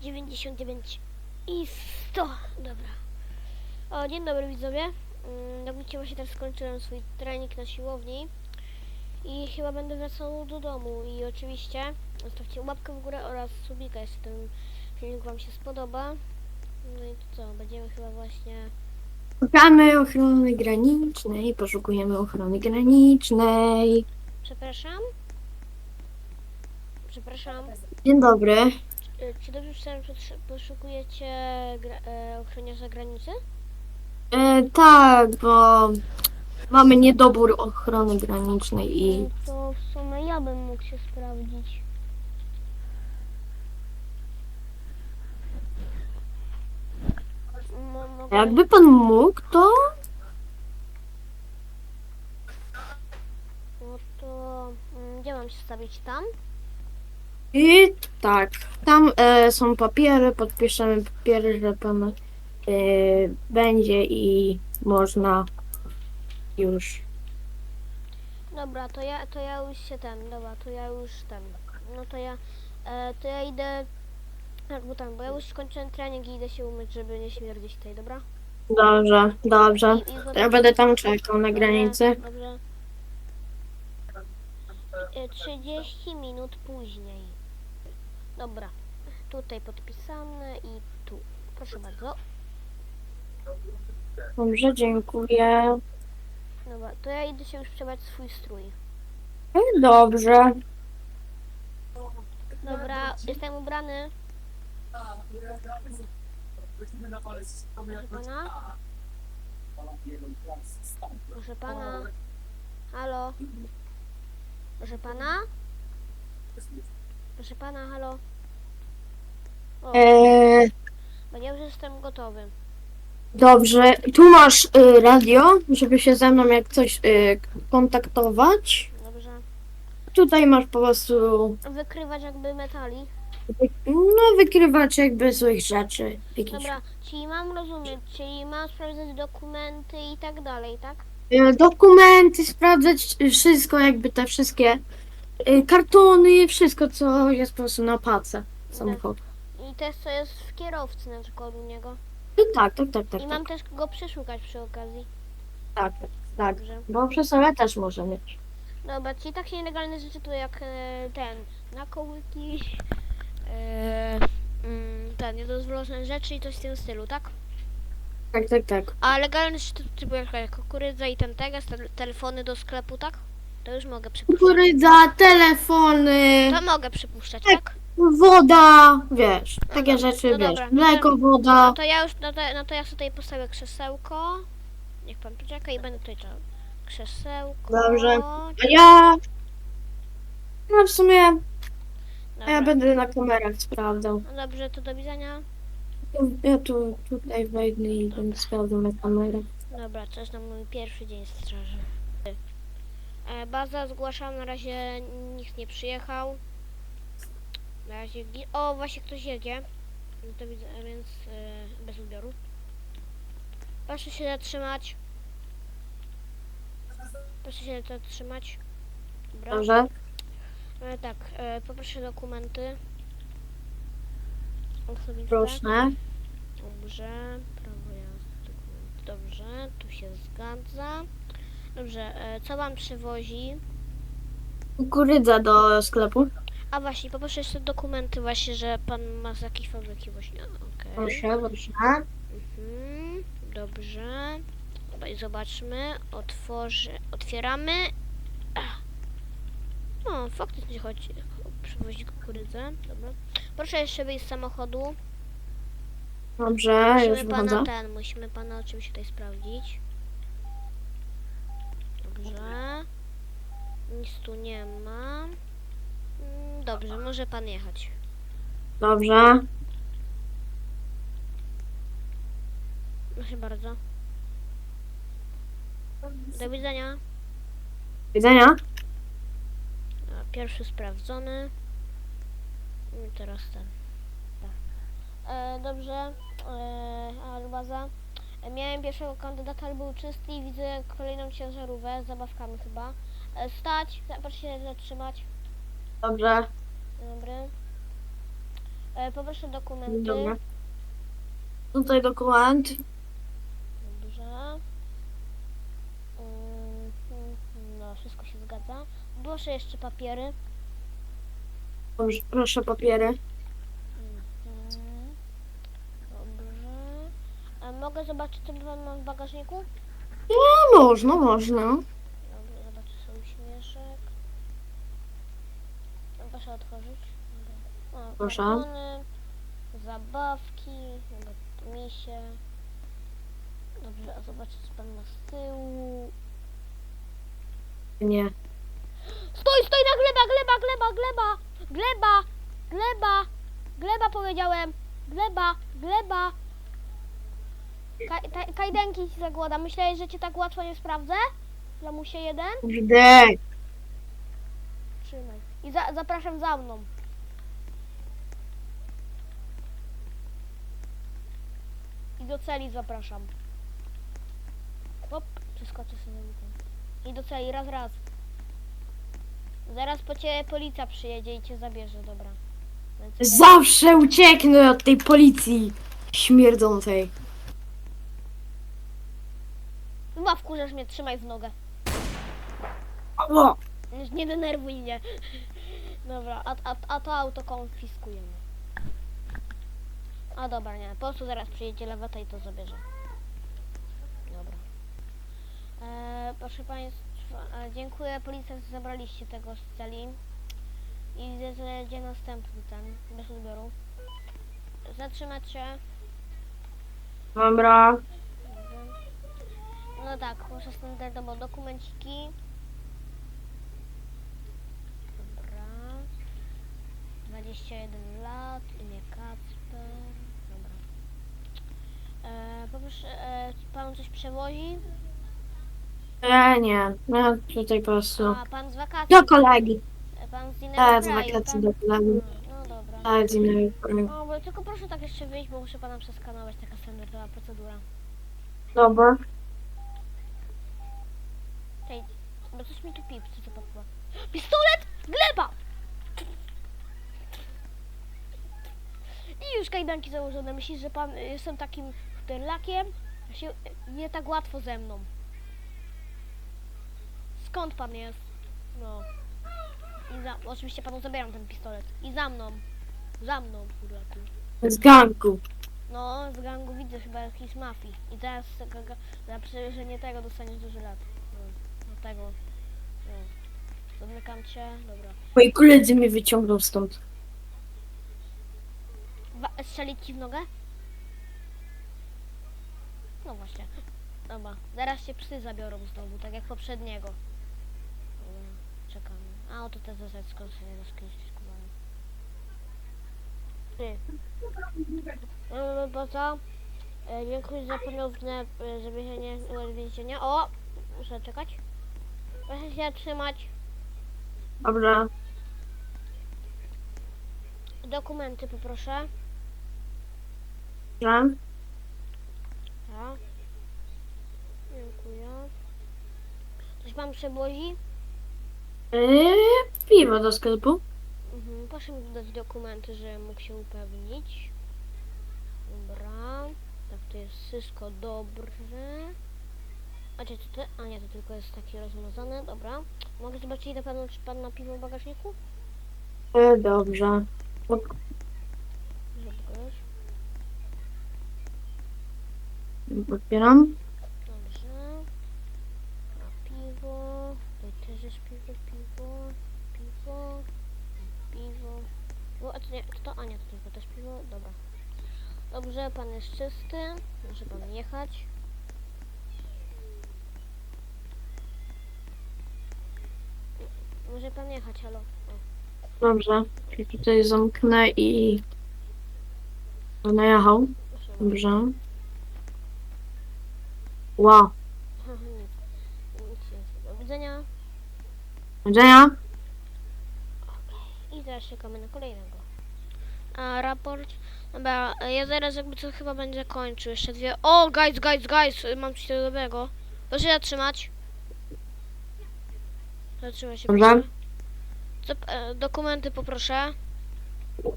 99 i 100. Dobra. O, dzień dobry widzowie. Mm, widzicie, właśnie teraz skończyłem swój trening na siłowni. I chyba będę wracał do domu. I oczywiście zostawcie łapkę w górę oraz subika, jeśli ten filmik wam się spodoba. No i to co, będziemy chyba właśnie... Szukamy ochrony granicznej, poszukujemy ochrony granicznej. Przepraszam? Przepraszam. Dzień dobry. Y, Czy dobrze przeczytałem, że poszukujecie gra, e, ochroniarza granicy? E, tak, bo mamy niedobór ochrony granicznej i No To w sumie ja bym mógł się sprawdzić. Mo- mogę- jakby pan mógł, to No to mm, gdzie mam się stawić tam? i tak. Tam e, są papiery, podpiszemy papiery, że pan e, będzie i można już. Dobra, to ja, to ja już się ten, dobra, to ja już ten. No to ja, e, to ja idę, tak, bo tam, bo ja już skończyłem trening i idę się umyć, żeby nie śmierdzić tutaj, dobra? Dobrze, dobrze. I, i To ja będę tam czekał na granicy. Dobrze. E, 30 minut później. Dobra. Tutaj podpisane i tu. Proszę bardzo. Dobrze, dziękuję. Dobra, to ja idę się już przebrać w swój strój. E, Dobrze. Dobra, jestem ubrany. Proszę pana. Proszę pana. Halo. Proszę pana. Proszę pana, halo. O, E, bo ja już jestem gotowy. Dobrze, tu masz y, radio, żeby się ze mną jak coś y, kontaktować. Dobrze. Tutaj masz po prostu Wykrywać jakby metali. wy- no, wykrywacz jakby złych rzeczy. Dobra, czyli mam rozumieć, czyli mam sprawdzać dokumenty i tak dalej, tak? Y, dokumenty, sprawdzać y, wszystko, jakby te wszystkie y, kartony, wszystko co jest po prostu na pace samochodu. I też co jest w kierowcy na przykład u niego. I tak, tak, tak, tak, I tak, mam też go przeszukać przy okazji. tak, tak. Dobrze. Bo przy sobie też może mieć. Dobra, czyli takie nielegalne rzeczy to jak e, ten, nakołyki, e, mm, ten, niedozwolone rzeczy i coś w tym stylu, tak? Tak, tak, tak. A legalne rzeczy to typu jak, jak kukurydza i ten teges, te, telefony do sklepu, tak? To już mogę przypuszczać. Kukurydza, telefony, To mogę przypuszczać, Tak. Woda, wiesz, takie dobra, rzeczy, no wiesz, dobra, mleko, No woda. to ja już, no to, no to ja sobie tutaj postawię krzesełko. Niech pan poczeka i będę tutaj czekał. Krzesełko. Dobrze. A ja, no w sumie, Dobra. ja będę na kamerach sprawdzał. No dobrze, to do widzenia. Ja tu, tutaj wejdę i będę sprawdzał na kamerach. Dobra, to jest na mój pierwszy dzień straży. E, baza zgłaszam, na razie nikt nie przyjechał. Na razie, gi- o właśnie ktoś jedzie. No to widzę, więc e, bez odbioru. Proszę się zatrzymać. Proszę się zatrzymać. Dobra. Dobrze? E, tak, e, poproszę dokumenty. Osobiste. Proszę. Dobrze, prawo jazdy. Dobrze, tu się zgadza. Dobrze, e, co wam przywozi? Kukurydza do sklepu. A właśnie, poproszę jeszcze dokumenty właśnie, że pan ma z jakiejś fabryki właśnie. Okej. Proszę, proszę. Mhm, dobrze. Dobra, i zobaczmy. Otworzy, otwieramy. Ach. O, faktycznie chodzi. Przywozi kukurydzę. Dobra. Proszę jeszcze wyjść z samochodu. Dobrze, już Musimy pana wychodzę. ten, musimy pana czymś tutaj sprawdzić. Dobrze. Nic tu nie ma. Dobrze, może pan jechać. Dobrze. Proszę bardzo. Do widzenia. Widzenia. Pierwszy sprawdzony. I teraz ten. Tak. E, dobrze. E, Albaza. E, miałem pierwszego kandydata, ale był czysty i widzę kolejną ciężarówkę z zabawkami chyba. E, stać, proszę się zatrzymać. Dobrze. Dobry. E, poproszę dokumenty. Dobra. Tutaj dokument. Dobrze. Mm, No, wszystko się zgadza. Proszę jeszcze papiery. Dobrze, proszę papiery. Mhm. Dobrze. Mogę zobaczyć, co pan ma w bagażniku? No można, można. Dobrze, zobaczę sobie śmieszek. No, Proszę otworzyć. O, Proszę. kartony, zabawki, misie. Dobrze, a zobaczę, co pan ma z tyłu. Nie. Stój, stój na gleba, gleba, gleba, gleba, gleba, gleba, gleba powiedziałem, gleba, gleba. Kaj, taj- kajdanki ci zagłada. Myślałeś, że cię tak łatwo nie sprawdzę? Lamusie jeden? Kurde. I za, zapraszam za mną. I do celi zapraszam. Hop, przeskoczę sobie. I do celi, raz, raz. Zaraz po ciebie policja przyjedzie i cię zabierze, dobra. Więc Zawsze ucieknę od tej policji śmierdzącej. Chyba wkurzasz mnie, trzymaj w nogę. O, Nie denerwuj mnie. Dobra, a, a, a to auto konfiskujemy. A dobra, nie, po prostu zaraz przyjedzie leweta i to zabierze. Dobra. E, proszę Państwa, e, dziękuję policja, że zabraliście tego z celi. I widzę, że jedzie następny ten, bez odbioru. Zatrzymać się. dobra. No tak, proszę standardowo dokumenciki. Dobra. 21 lat, imię Kacper. Dobra. E, poproszę, e, pan coś przewozi? Nie, nie. Ja tutaj po prostu. A, pan z wakacji. Do kolegi. E, Pan z innego Tak, z kraju, wakacji tak? do kolegi. Mm, No dobra. Tak, z innego kraju. O, bo tylko proszę tak jeszcze wyjść, bo muszę pana przeskanować, taka standardowa procedura. Dobra. Tej, bo coś mi tu pipczy, co popływa. Pistolet! Gleba! I już kajdanki założone. Myślisz, że pan y, jestem takim chuderlakiem? Się, nie tak łatwo ze mną. Skąd pan jest? No. I za, oczywiście panu zabieram ten pistolet. I za mną. Za mną, kurlaku. Z ganku. No, z gangu widzę chyba jakiejś mafii. I teraz za, przewiezienie tego dostaniesz dużo lat. No, no tego. No. Zamykam cię, dobra. Moi koledzy mnie wyciągną stąd. Strzelić ci w nogę? No właśnie. Dobra, zaraz się psy zabiorą znowu, tak jak poprzedniego. Dobra, czekamy. A oto te zasad skąd sobie rozkryskowałem. Ty. No, bo co? E, dziękuję za ponowne e, zawiezienie do więzienia. O! Muszę czekać. Proszę się trzymać. Dobra. Dokumenty poproszę. Dobra. Tak. Dziękuję. Coś pan przewozi? Yy, piwo do sklepu. Mhm. Proszę mi dodać dokumenty, że mógł się upewnić. Dobra. Tak, to jest wszystko dobre. A czy to, a nie, to tylko jest takie rozmazane. Dobra. Mogę zobaczyć na pewno, czy pan ma piwo w bagażniku? E, dobrze. Żebyś. Otwieram. Dobrze. A piwo. Tutaj też jest piwo, piwo, piwo, piwo. No, a to nie, to, a nie, to tylko też piwo. Dobra. Dobrze, pan jest czysty. Może pan jechać. Może pan jechać, halo. O, Dobrze. I tutaj zamknę i... Będę jechał. proszę. Dobrze. Wow. Do widzenia. Do widzenia. I teraz czekamy na kolejnego. A raport. Dobra, ja zaraz jakby co chyba będę kończył. Jeszcze dwie. O, guys, guys, guys! Mam coś dobrego. Proszę zatrzymać. Zatrzymaj się. Dobra. proszę. Co, e, dokumenty poproszę.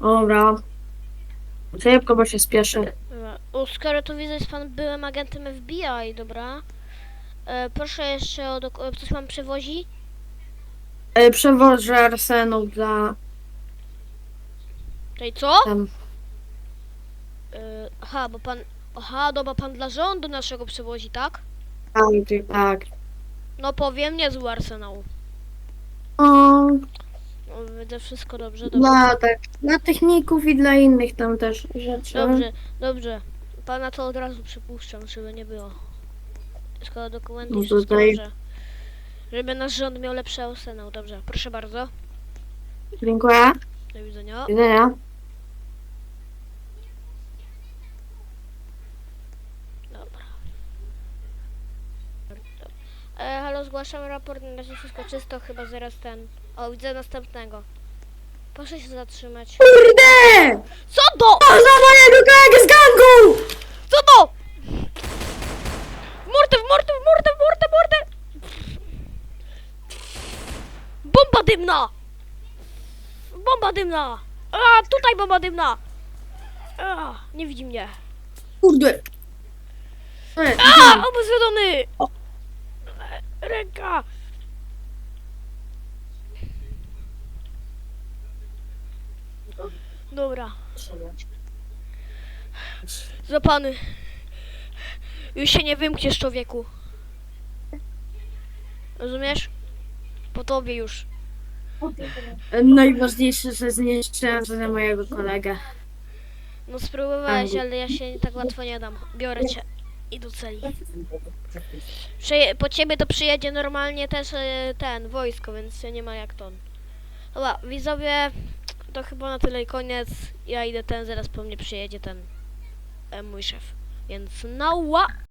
Dobra. Szybko, bo się spieszę. Dobra. O, skoro to widzę, jest pan byłym agentem FBI, dobra. E, proszę jeszcze o dok- coś pan przewozi? E, Przewożę arsenał dla Tutaj co? tam. E, aha, bo pan... Aha, dobra, pan dla rządu naszego przewozi, tak? ty- tak. No powiem, niezły arsenał. O, No, widzę wszystko dobrze, dobrze. dla, tak, dla techników i dla innych tam też rzeczy. Dobrze, dobrze. Pana to od razu przypuszczam, żeby nie było. Skoro dokumenty No wszystko tutaj- dobrze. Żeby nasz rząd miał lepszy arsenał, dobrze. Proszę bardzo. Dziękuję. Do widzenia. Do widzenia. Dobra. E, halo, zgłaszam raport, na razie wszystko czysto, chyba zaraz ten... O, widzę następnego. Proszę się zatrzymać. Kurde! Co to? O, za mojego kolegę z gangu! Co to? W mordę, w mordę, w mordę, w mordę, w mordę! Bomba dymna! Bomba dymna! A, tutaj bomba dymna! A, nie widzi mnie. Kurde. A, obezwładony! Ręka! Dobra, zapany. Już się nie wymkniesz, człowieku. Rozumiesz? Po tobie już. Najważniejsze, że zniszczyłem za mojego kolegę. No spróbowałeś, ale ja się tak łatwo nie dam. Biorę cię i do celi. Przeje- po ciebie to przyjedzie normalnie też e, ten, wojsko, więc nie ma jak to. Dobra, widzowie, to chyba na tyle i koniec. Ja idę ten, zaraz po mnie przyjedzie ten e, mój szef. Więc nała!